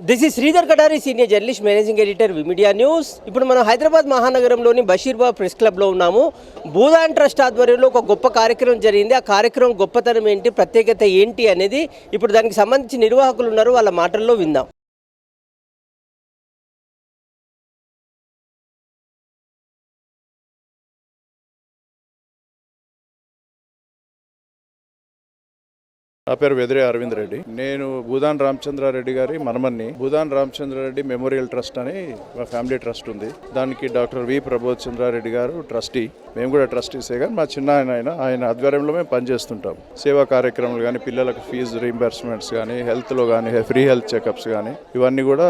This is Sridhar Katari senior journalist managing editor V media news ఇప్పుడు మనం Hyderabad మహానగరంలోని బషీర్బాబ్ press క్లబ్లో ఉన్నాము. భూదాన్ ట్రస్ట్ ఆధ్వర్యంలో ఒక గొప్ప కార్యక్రమం జరిగింది. ఆ కార్యక్రమం గొప్పతనం ఏంటి ప్రత్యేకత ఏంటి అనేది ఇప్పుడు దానికి సంబంధించి నిర్వాహకులు ఉన్నారు. వాళ్ళ మాటల్లో విందాం. నా పేరు వెదిరే అరవింద్ రెడ్డి. నేను భూదాన్ రామచంద్రారెడ్డి గారి మనమన్ని భూదాన్ రామచంద్రారెడ్డి మెమోరియల్ ట్రస్ట్ అని మా ఫ్యామిలీ ట్రస్ట్ ఉంది. దానికి డాక్టర్ వి ప్రబోధ్ చంద్రారెడ్డి గారు ట్రస్టీ. మేము కూడా ట్రస్టీసే కానీ మా చిన్న ఆయన ఆయన ఆయన ఆధ్వర్యంలో మేము పనిచేస్తుంటాం. సేవా కార్యక్రమాలు కానీ పిల్లలకు ఫీజు రీంబర్స్మెంట్స్ కానీ హెల్త్లో కానీ ఫ్రీ హెల్త్ చెకప్స్ కానీ ఇవన్నీ కూడా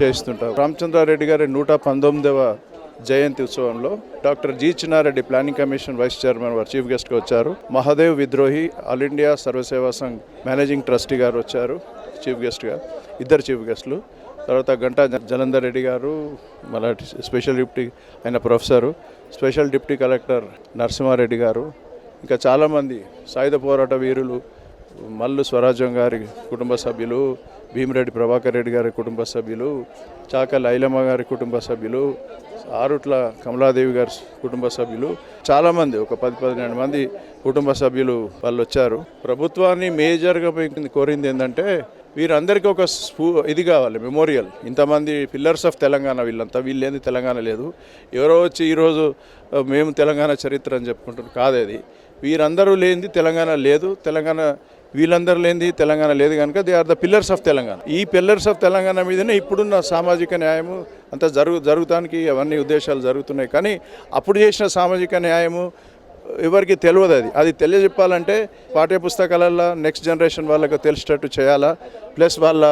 చేస్తుంటాం. రామచంద్రారెడ్డి గారి నూట పంతొమ్మిదవ జయంతి ఉత్సవంలో doctor G Chinna Reddy planning commission vice chairman వారు చీఫ్ గెస్ట్గా వచ్చారు. Mahadev Vidrohi all India Sarva Seva Sangh managing trustee గారు వచ్చారు చీఫ్ గెస్ట్గా. ఇద్దరు చీఫ్ గెస్టులు. తర్వాత గంటా జలంధర్ రెడ్డి గారు మళ్ళా స్పెషల్ డిప్టీ అయిన professor special deputy collector Narasimha Reddy గారు ఇంకా చాలామంది సాయుధ పోరాట వీరులు మల్లు స్వరాజ్యం గారి కుటుంబ సభ్యులు భీమిరెడ్డి ప్రభాకర్ రెడ్డి గారి కుటుంబ సభ్యులు చాక లైలమ్మ గారి కుటుంబ సభ్యులు ఆరుట్ల కమలాదేవి గారి కుటుంబ సభ్యులు చాలామంది ఒక పది పదిహేను మంది కుటుంబ సభ్యులు వాళ్ళు వచ్చారు ప్రభుత్వాన్ని మేజర్గా కోరింది ఏంటంటే వీరందరికీ ఒక స్ఫూ ఇది కావాలి మెమోరియల్. ఇంతమంది పిల్లర్స్ ఆఫ్ తెలంగాణ వీళ్ళంతా వీళ్ళేంది తెలంగాణ లేదు. ఎవరో వచ్చి ఈరోజు మేము తెలంగాణ చరిత్ర అని చెప్పుకుంటున్నాం కాదేది వీరందరూ లేనిది తెలంగాణ లేదు. తెలంగాణ వీళ్ళందరూ లేనిది తెలంగాణ లేదు కనుక they are the pillars of Telangana. ఈ పిల్లర్స్ ఆఫ్ తెలంగాణ మీదనే ఇప్పుడున్న సామాజిక న్యాయము అంతా జరుగు జరుగుతానికి అవన్నీ ఉద్దేశాలు జరుగుతున్నాయి. కానీ అప్పుడు చేసిన సామాజిక న్యాయము ఎవరికి తెలియదు అది. అది తెలియజెప్పాలంటే పాఠ్య పుస్తకాలలో నెక్స్ట్ జనరేషన్ వాళ్ళకు తెలిసేటట్టు చేయాలా? ప్లస్ వాళ్ళ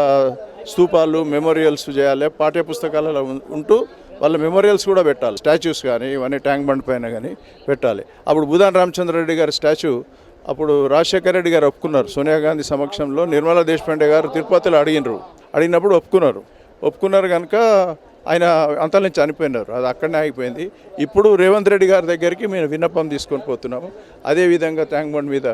స్తూపాలు మెమోరియల్స్ చేయాలి. పాఠ్య పుస్తకాలలో ఉంటూ వాళ్ళ మెమోరియల్స్ కూడా పెట్టాలి. స్టాచ్యూస్ కానీ ఇవన్నీ ట్యాంక్ బండ్ పైన కానీ పెట్టాలి. అప్పుడు భూదాన్ రామచంద్రరెడ్డి గారి స్టాచ్యూ అప్పుడు రాజశేఖర రెడ్డి గారు ఒప్పుకున్నారు. సోనియా గాంధీ సమక్షంలో నిర్మలా దేశపాండే గారు తిరుపతిలో అడిగినారు. అడిగినప్పుడు ఒప్పుకున్నారు. ఒప్పుకున్నారు కనుక ఆయన అంతలో నుంచి చనిపోయినారు. అది అక్కడనే ఆగిపోయింది. ఇప్పుడు రేవంత్ రెడ్డి గారి దగ్గరికి మేము విన్నపం తీసుకొని పోతున్నాము. అదేవిధంగా ట్యాంక్ బండ్ మీద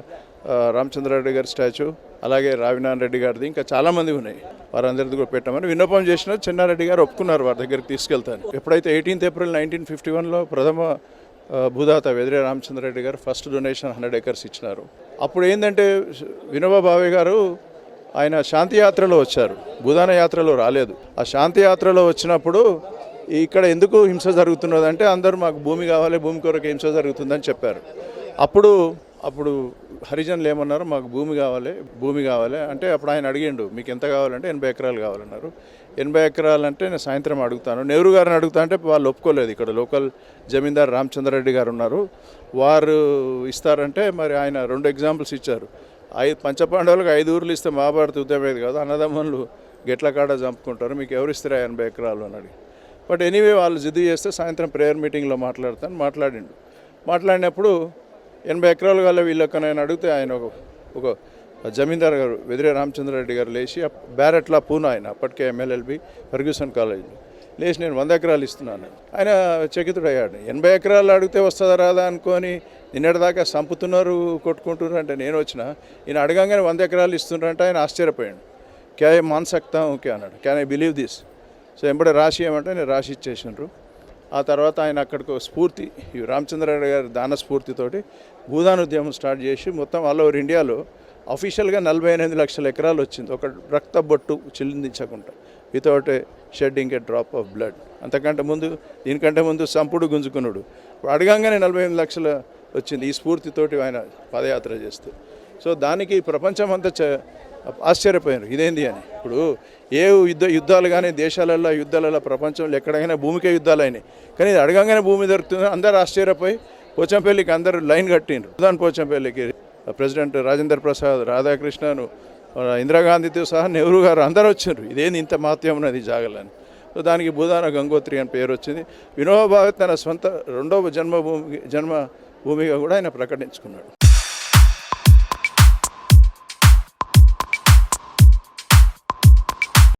రామచంద్రారెడ్డి గారి స్టాచ్యూ అలాగే రావినారాయణ రెడ్డి గారిది ఇంకా చాలామంది ఉన్నాయి. వారందరిది కూడా పెట్టామని విన్నపం చేసిన చెన్నారెడ్డి గారు ఒప్పుకున్నారు వారి దగ్గరికి తీసుకెళ్తాను ఎప్పుడైతే ఎయిటీన్త్ ఏప్రిల్ నైన్టీన్ ఫిఫ్టీ వన్లో ప్రథమ భూదాత వెదిరే రామచంద్రరెడ్డి గారు ఫస్ట్ డొనేషన్ హండ్రెడ్ ఎకర్స్ ఇచ్చినారు. అప్పుడు ఏంటంటే వినోబా భావే గారు ఆయన శాంతి యాత్రలో వచ్చారు. భూదాన యాత్రలో రాలేదు. ఆ శాంతి యాత్రలో వచ్చినప్పుడు ఇక్కడ ఎందుకు హింస జరుగుతున్నదంటే అందరూ మాకు భూమి కావాలి భూమి కొరకు హింస జరుగుతుందని చెప్పారు. అప్పుడు అప్పుడు హరిజనులు ఏమన్నారు మాకు భూమి కావాలి భూమి కావాలి అంటే అప్పుడు ఆయన అడిగిండు మీకు ఎంత కావాలంటే ఎనభై ఎకరాలు కావాలన్నారు. ఎనభై ఎకరాలు అంటే నేను సాయంత్రం అడుగుతాను. నెహ్రూ గారిని అడుగుతా అంటే వాళ్ళు ఒప్పుకోలేదు. ఇక్కడ లోకల్ జమీందార్ రామచంద్రారెడ్డి గారు ఉన్నారు. వారు ఇస్తారంటే మరి ఆయన రెండు ఎగ్జాంపుల్స్ ఇచ్చారు. ఐదు పంచపాండవులకు ఐదు ఊర్లు ఇస్తే మహాభారత ఉద్యమేది కాదు అన్నదమ్ములు గెట్ల కాడ చంపుకుంటారు మీకు ఎవరు ఇస్తారా ఎనభై ఎకరాలు? అని అడిగి. బట్ ఎనీవే వాళ్ళు జిద్దు చేస్తే సాయంత్రం ప్రేయర్ మీటింగ్లో మాట్లాడతాను మాట్లాడిండు. మాట్లాడినప్పుడు ఎనభై ఎకరాలు గల వీళ్ళకి అడిగితే ఆయన ఒక ఒక జమీందార్ గారు వెదిరే రామచంద్రారెడ్డి గారు లేచి బ్యారెట్లా పూనా ఆయన అప్పటికే ఎమ్మెల్యేబి ఫర్గ్యూసన్ కాలేజీలో. లేచి నేను వంద ఎకరాలు ఇస్తున్నాను. ఆయన చకితుడయ్యాడు. ఎనభై ఎకరాలు అడిగితే వస్తుందా రాదా అనుకొని నిన్నటిదాకా సంపుతున్నారు కొట్టుకుంటున్నారు అంటే నేను వచ్చిన ఈయన అడగంగానే వంద ఎకరాలు ఇస్తున్నారంటే ఆయన ఆశ్చర్యపోయాడు. క్యా ఏ మాన్ సక్తా ఓకే అన్నాడు. Can I believe this? So ఎంబడే రాసి ఏమంటే నేను రాసి ఇచ్చేసిండ్రు. ఆ తర్వాత ఆయన అక్కడికి ఒక స్ఫూర్తి ఈ రామచంద్రారెడ్డి గారి దాన స్ఫూర్తితోటి భూదాన్ ఉద్యమం స్టార్ట్ చేసి మొత్తం ఆల్ ఓవర్ ఇండియాలో అఫీషియల్గా నలభై ఎనిమిది లక్షల ఎకరాలు వచ్చింది. ఒక రక్త బొట్టు చెల్లించకుండా without shedding a drop of blood అంతకంటే ముందు దీనికంటే ముందు సంపుడు గుంజుకున్నాడు అడగంగానే నలభై ఎనిమిది లక్షల వచ్చింది. ఈ స్ఫూర్తితోటి ఆయన పాదయాత్ర చేస్తే. సో దానికి ప్రపంచం అంతా చ- ఆశ్చర్యపోయారు ఇదేంది అని. ఇప్పుడు ఏ యుద్ధ యుద్ధాలు కానీ దేశాలలో యుద్ధాలలో ప్రపంచంలో ఎక్కడైనా భూమికే యుద్ధాలు అయినాయి. కానీ ఇది అడగంగానే భూమి దొరుకుతుంది. అందరూ ఆశ్చర్యపోయి పోచంపల్లికి అందరూ లైన్ కట్టిండ్రు. ప్రధాని పోచంపల్లికి ప్రెసిడెంట్ రాజేంద్ర ప్రసాద్ రాధాకృష్ణను ఇందిరాగాంధీతో సహా నెహ్రూ గారు అందరూ వచ్చారు. ఇదేంది ఇంత మాత్యం ఉన్నది జాగలని. సో దానికి భూదాన గంగోత్రి అని పేరు వచ్చింది. వినోబావి తన సొంత రెండవ జన్మభూమి జన్మ భూమిగా కూడా ఆయన ప్రకటించుకున్నాడు.